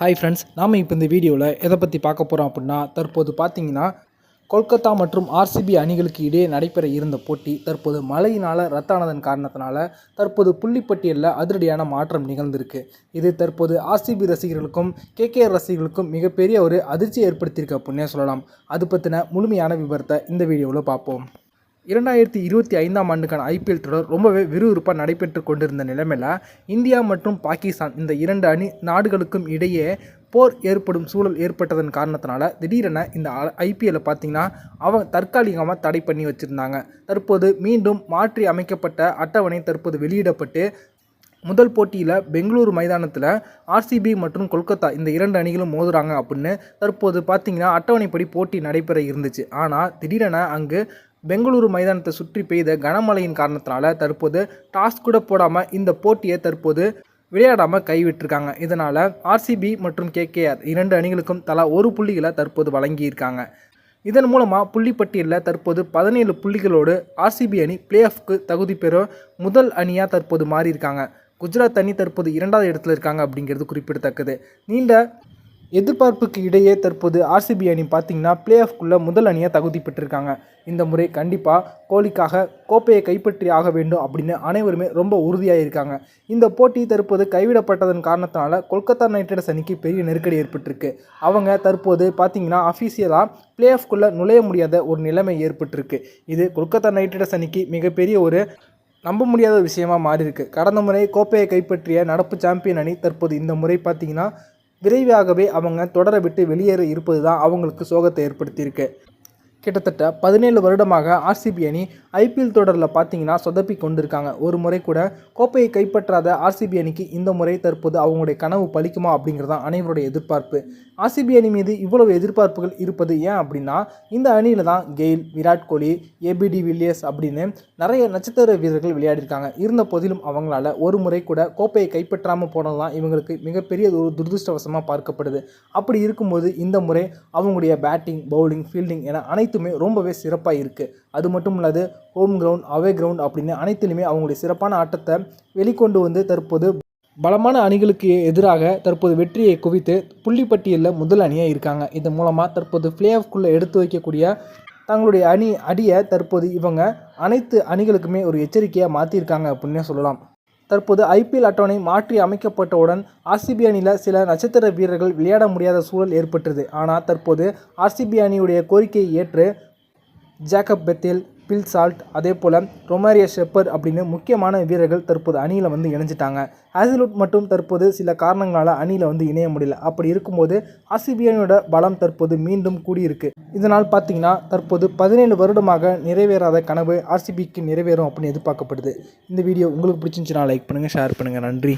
Hi friends நாம் இப்போ இந்த வீடியோவில் எதை பற்றி பார்க்க போகிறோம் அப்படின்னா தற்போது பார்த்தீங்கன்னா கொல்கத்தா மற்றும் ஆர்சிபி அணிகளுக்கு இடையே நடைபெற இருந்த போட்டி தற்போது மழையினால் ரத்தானதன் காரணத்தினால தற்போது புள்ளிப்பட்டியலில் அதிரடியான மாற்றம் நிகழ்ந்திருக்கு. இது தற்போது ஆர்சிபி ரசிகர்களுக்கும் கேகேஆர் ரசிகர்களுக்கும் மிகப்பெரிய ஒரு அதிர்ச்சியை ஏற்படுத்தியிருக்கு அப்படின்னே சொல்லலாம். அது பற்றின முழுமையான விவரத்தை இந்த வீடியோவில் பார்ப்போம். இரண்டாயிரத்தி இருபத்தி ஐந்தாம் ஆண்டுக்கான ஐபிஎல் தொடர் ரொம்பவே விறுவிறுப்பாக நடைபெற்று கொண்டிருந்த நிலைமையில் இந்தியா மற்றும் பாகிஸ்தான் இந்த இரண்டு அணி நாடுகளுக்கும் இடையே போர் ஏற்படும் சூழல் ஏற்பட்டதன் காரணத்தினால திடீரென இந்த ஐபிஎல்லை பார்த்தீங்கன்னா அவங்க தற்காலிகமாக தடை பண்ணி வச்சுருந்தாங்க. தற்போது மீண்டும் மாற்றி அமைக்கப்பட்ட அட்டவணை தற்போது வெளியிடப்பட்டு முதல் போட்டியில் பெங்களூரு மைதானத்தில் ஆர்சிபி மற்றும் கொல்கத்தா இந்த இரண்டு அணிகளும் மோதுறாங்க அப்படின்னு தற்போது பார்த்திங்கன்னா அட்டவணைப்படி போட்டி நடைபெற இருந்துச்சு. ஆனால் திடீரென அங்கு பெங்களூரு மைதானத்தை சுற்றி பெய்த கனமழையின் காரணத்தினால தற்போது டாஸ் கூட போடாமல் இந்த போட்டியை தற்போது விளையாடாமல் கைவிட்டிருக்காங்க. இதனால் ஆர்சிபி மற்றும் கேகேஆர் இரண்டு அணிகளுக்கும் தலா ஒரு புள்ளிகளை தற்போது வழங்கியிருக்காங்க. இதன் மூலமாக புள்ளிப்பட்டியலில் தற்போது பதினேழு புள்ளிகளோடு ஆர்சிபி அணி பிளே ஆஃப்க்கு தகுதி பெறும் முதல் அணியாக தற்போது மாறியிருக்காங்க. குஜராத் அணி தற்போது இரண்டாவது இடத்துல இருக்காங்க அப்படிங்கிறது குறிப்பிடத்தக்கது. நீண்ட எதிர்பார்ப்புக்கு இடையே தற்போது ஆர்சிபி அணி பார்த்தீங்கன்னா பிளே ஆஃப்குள்ளே முதல் அணியாக தகுதி பெற்றிருக்காங்க. இந்த முறை கண்டிப்பாக கோலிக்காக கோப்பையை கைப்பற்றி ஆக வேண்டும் அப்படின்னு அனைவருமே ரொம்ப உறுதியாக இருக்காங்க. இந்த போட்டி தற்போது கைவிடப்பட்டதன் காரணத்தினால கொல்கத்தா நைட் ரைடர்ஸ் அணிக்கு பெரிய நெருக்கடி ஏற்பட்டிருக்கு. அவங்க தற்போது பார்த்திங்கன்னா அஃபீஷியலாக பிளே ஆஃப்குள்ளே நுழைய முடியாத ஒரு நிலைமை ஏற்பட்டிருக்கு. இது கொல்கத்தா நைட் ரைடர்ஸ் அணிக்கு மிகப்பெரிய ஒரு நம்ப முடியாத விஷயமா மாறி இருக்கு கடந்த முறை கோப்பையை கைப்பற்றிய நடப்பு சாம்பியன் அணி தற்போது இந்த முறை பார்த்தீங்கன்னா விரைவாகவே அவங்க தொடர விட்டு வெளியேற இருப்பது தான் அவங்களுக்கு சோகத்தை ஏற்படுத்தியிருக்கு. கிட்டத்தட்ட பதினேழு வருடமாக ஆர்சிபி அணி ஐபிஎல் தொடரில் பார்த்தீங்கன்னா சொதப்பி கொண்டிருக்காங்க. ஒரு முறை கூட கோப்பையை கைப்பற்றாத ஆர்சிபி அணிக்கு இந்த முறை தற்போது அவங்களுடைய கனவு பலிக்குமா அப்படிங்கிறது தான் அனைவருடைய எதிர்பார்ப்பு. ஆர்சிபி அணி மீது இவ்வளவு எதிர்பார்ப்புகள் இருப்பது ஏன் அப்படின்னா இந்த அணியில் தான் Gayle Virat Kohli ABD Villiers அப்படின்னு நிறைய நட்சத்திர வீரர்கள் விளையாடிருக்காங்க இருந்த போதிலும் அவங்களால ஒரு முறை கூட கோப்பையை கைப்பற்றாமல் போனது தான் இவங்களுக்கு மிகப்பெரிய ஒரு துரதிருஷ்டவசமாக பார்க்கப்படுது. அப்படி இருக்கும்போது இந்த முறை அவங்களுடைய பேட்டிங் பவுலிங் ஃபீல்டிங் என அனைத்துமே ரொம்பவே சிறப்பாக இருக்குது அது மட்டும் இல்லாது ஹோம் கிரவுண்ட் அவே கிரவுண்ட் அப்படின்னு அனைத்திலுமே அவங்களுடைய சிறப்பான ஆட்டத்தை வெளிக்கொண்டு வந்து தற்போது பலமான அணிகளுக்கு எதிராக தற்போது வெற்றியை குவித்து புள்ளிப்பட்டியலில் முதல் அணியாக இருக்காங்க. இதன் மூலமாக தற்போது பிளே ஆஃப்குள்ளே எடுத்து வைக்கக்கூடிய தங்களுடைய அணி அடியை தற்போது இவங்க அனைத்து அணிகளுக்குமே ஒரு எச்சரிக்கையாக மாற்றியிருக்காங்க அப்படின்னே சொல்லலாம். தற்போது ஐபிஎல் அட்டவணை மாற்றி அமைக்கப்பட்டவுடன் ஆர்சிபி அணியில் சில நட்சத்திர வீரர்கள் விளையாட முடியாத சூழல் ஏற்பட்டது. ஆனால் தற்போது ஆர்சிபி அணியுடைய கோரிக்கையை ஏற்று ஜேக்கப் பெத்தேல் பில் சால்ட் அதே போல் ரொமாரியா ஷெப்பர் அப்படின்னு முக்கியமான வீரர்கள் தற்போது அணியில் வந்து இணைஞ்சிட்டாங்க. ஆசிலுட் மட்டும் தற்போது சில காரணங்களால் அணியில் வந்து இணைய முடியல. அப்படி இருக்கும்போது ஆசிபியனோட பலம் தற்போது மீண்டும் கூடியிருக்கு. இதனால் பார்த்தீங்கன்னா தற்போது பதினேழு வருடமாக நிறைவேறாத கனவு ஆர்சிபிக்கு நிறைவேறும் அப்படின்னு எதிர்பார்க்கப்படுது. இந்த வீடியோ உங்களுக்கு பிடிச்சிருந்துச்சுன்னா லைக் பண்ணுங்கள் ஷேர் பண்ணுங்கள் நன்றி.